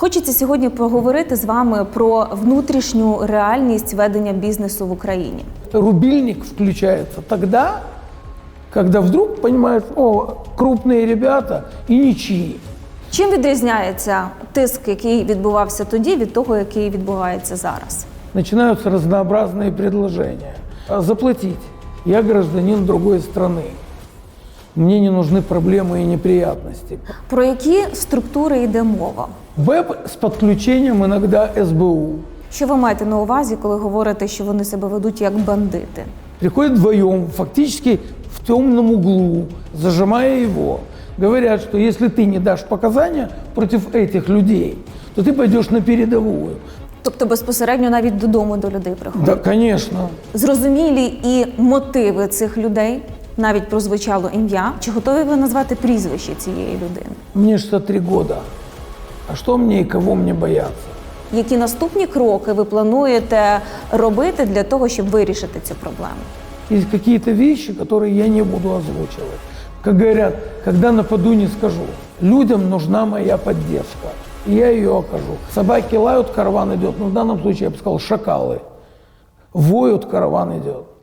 Хочеться сьогодні поговорити з вами про внутрішню реальність ведення бізнесу в Україні. Рубильник включается тогда, когда вдруг понимаешь, о, крупные ребята и ничьи. Чим відрізняється тиск, який відбувався тоді, від того, який відбувається зараз? Начинаются разнообразные предложения. А Заплатить. Я гражданин другой страны. Мне не нужны проблемы и неприятности. Про які структури йде мова? Веб с подключением иногда СБУ. Що ви маєте на увазі, коли говорите, що вони себе ведуть як бандити? Приходят вдвоем, фактически в темном углу, зажимая его. Говорят, что если ты не дашь показания против этих людей, то ты пойдешь на передовую. Тобто безпосередньо навіть додому до людей приходять. Да, конечно. Зрозумілі і мотиви цих людей, навіть прозвучало ім'я. Чи готові ви назвати прізвище цієї людини? Мне 63 года. А что мне и кого мне бояться? Які наступні кроки ви плануєте робити для того, щоб вирішити цю проблему? Есть какие-то вещи, которые я не буду озвучивать. Как говорят, когда нападу, не скажу. Людям нужна моя поддержка. И я ее окажу. Собаки лают, караван идет. Ну, в данном случае я бы сказал, шакалы. Воют, караван идет.